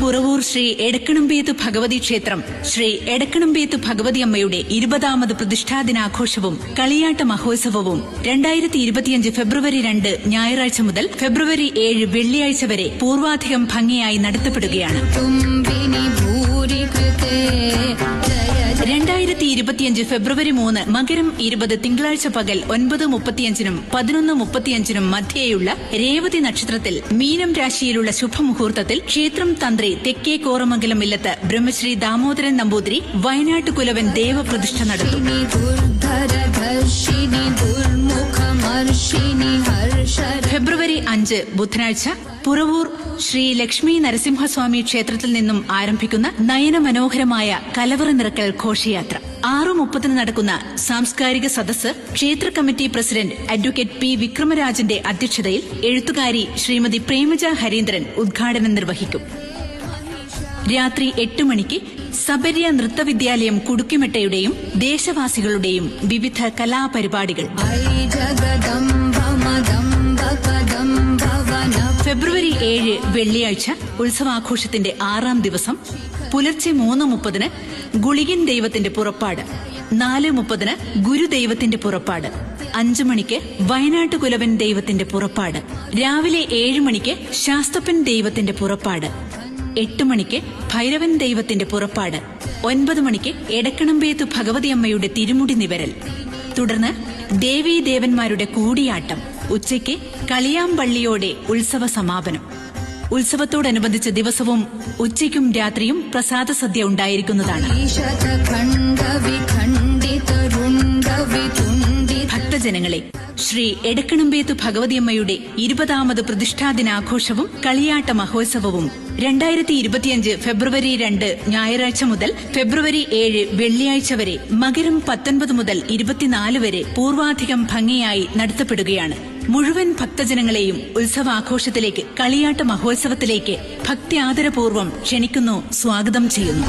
പുറവൂർ ശ്രീ എടക്കണംപേത്ത് ഭഗവതി ക്ഷേത്രം ശ്രീ എടക്കണംപേത്ത് ഭഗവതി അമ്മയുടെ ഇരുപതാമത് പ്രതിഷ്ഠാദിനാഘോഷവും കളിയാട്ട മഹോത്സവവും രണ്ടായിരത്തി ഇരുപത്തിയഞ്ച് ഫെബ്രുവരി രണ്ട് ഞായറാഴ്ച മുതൽ ഫെബ്രുവരി ഏഴ് വെള്ളിയാഴ്ച വരെ പൂർവാധികം ഭംഗിയായി നടത്തപ്പെടുകയാണ്. ഇരുപത്തിയഞ്ച് ഫെബ്രുവരി മൂന്ന് മകരം ഇരുപത് തിങ്കളാഴ്ച പകൽ ഒൻപത് മുപ്പത്തിയഞ്ചിനും പതിനൊന്ന് മുപ്പത്തിയഞ്ചിനും മധ്യേയുള്ള രേവതി നക്ഷത്രത്തിൽ മീനം രാശിയിലുള്ള ശുഭമുഹൂർത്തത്തിൽ ക്ഷേത്രം തന്ത്രി തെക്കേ കോറമംഗലം ഇല്ലത്ത് ബ്രഹ്മശ്രീ ദാമോദരൻ നമ്പൂതിരി വയനാട്ട് കുലവൻ ദേവപ്രതിഷ്ഠ നടത്തും. ഫെബ്രുവരി അഞ്ച് ബുധനാഴ്ച പുറവൂർ ശ്രീ ലക്ഷ്മി നരസിംഹസ്വാമി ക്ഷേത്രത്തിൽ നിന്നും ആരംഭിക്കുന്ന നയനമനോഹരമായ കലവറ നിറക്കൽ ഘോഷയാത്ര. ആറു മുപ്പതിന് നടക്കുന്ന സാംസ്കാരിക സദസ്സ് ക്ഷേത്ര കമ്മിറ്റി പ്രസിഡന്റ് അഡ്വക്കേറ്റ് പി വിക്രമരാജന്റെ അധ്യക്ഷതയിൽ എഴുത്തുകാരി ശ്രീമതി പ്രേമജ ഹരീന്ദ്രൻ ഉദ്ഘാടനം നിർവഹിക്കും. രാത്രി എട്ട് മണിക്ക് സബര്യ നൃത്തവിദ്യാലയം കുടുക്കിമെട്ടയുടെയും ദേശവാസികളുടെയും വിവിധ കലാപരിപാടികൾ. ഏഴ് വെള്ളിയാഴ്ച ഉത്സവാഘോഷത്തിന്റെ ആറാം ദിവസം പുലർച്ചെ മൂന്ന് മുപ്പതിന് ഗുളികൻ ദൈവത്തിന്റെ പുറപ്പാട് നാല് മുപ്പതിന് ഗുരുദൈവത്തിന്റെ പുറപ്പാട് അഞ്ചു മണിക്ക് വയനാട്ട് കുലവൻ ദൈവത്തിന്റെ പുറപ്പാട് രാവിലെ ഏഴ് മണിക്ക് ശാസ്തപ്പൻ ദൈവത്തിന്റെ പുറപ്പാട് എട്ട് മണിക്ക് ഭൈരവൻ ദൈവത്തിന്റെ പുറപ്പാട് ഒൻപത് മണിക്ക് എടക്കണമ്പേത്തു ഭഗവതി അമ്മയുടെ തിരുമുടി നിവരൽ. തുടർന്ന് ദേവീദേവന്മാരുടെ കൂടിയാട്ടം. ഉച്ചയ്ക്ക് കളിയാമ്പള്ളിയോടെ ഉത്സവ സമാപനം. ഉത്സവത്തോടനുബന്ധിച്ച് ദിവസവും ഉച്ചയ്ക്കും രാത്രിയും പ്രസാദ സദ്യ ഉണ്ടായിരിക്കുന്നതാണ്. ഭക്തജനങ്ങളെ ശ്രീ എടക്കണമ്പേത്തു ഭഗവതിയമ്മയുടെ ഇരുപതാമത് പ്രതിഷ്ഠാദിനാഘോഷവും കളിയാട്ട മഹോത്സവവും രണ്ടായിരത്തി ഇരുപത്തിയഞ്ച് ഫെബ്രുവരി രണ്ട് ഞായറാഴ്ച മുതൽ ഫെബ്രുവരി ഏഴ് വെള്ളിയാഴ്ച വരെ മകരം പത്തൊൻപത് മുതൽ ഇരുപത്തിനാല് വരെ പൂർവാധികം ഭംഗിയായി നടത്തപ്പെടുകയാണ്. മുഴുവൻ ഭക്തജനങ്ങളെയും ഉത്സവാഘോഷത്തിലേക്ക് കളിയാട്ട മഹോത്സവത്തിലേക്ക് ഭക്തി ആദരപൂർവം ക്ഷണിക്കുന്നു സ്വാഗതം ചെയ്യുന്നു.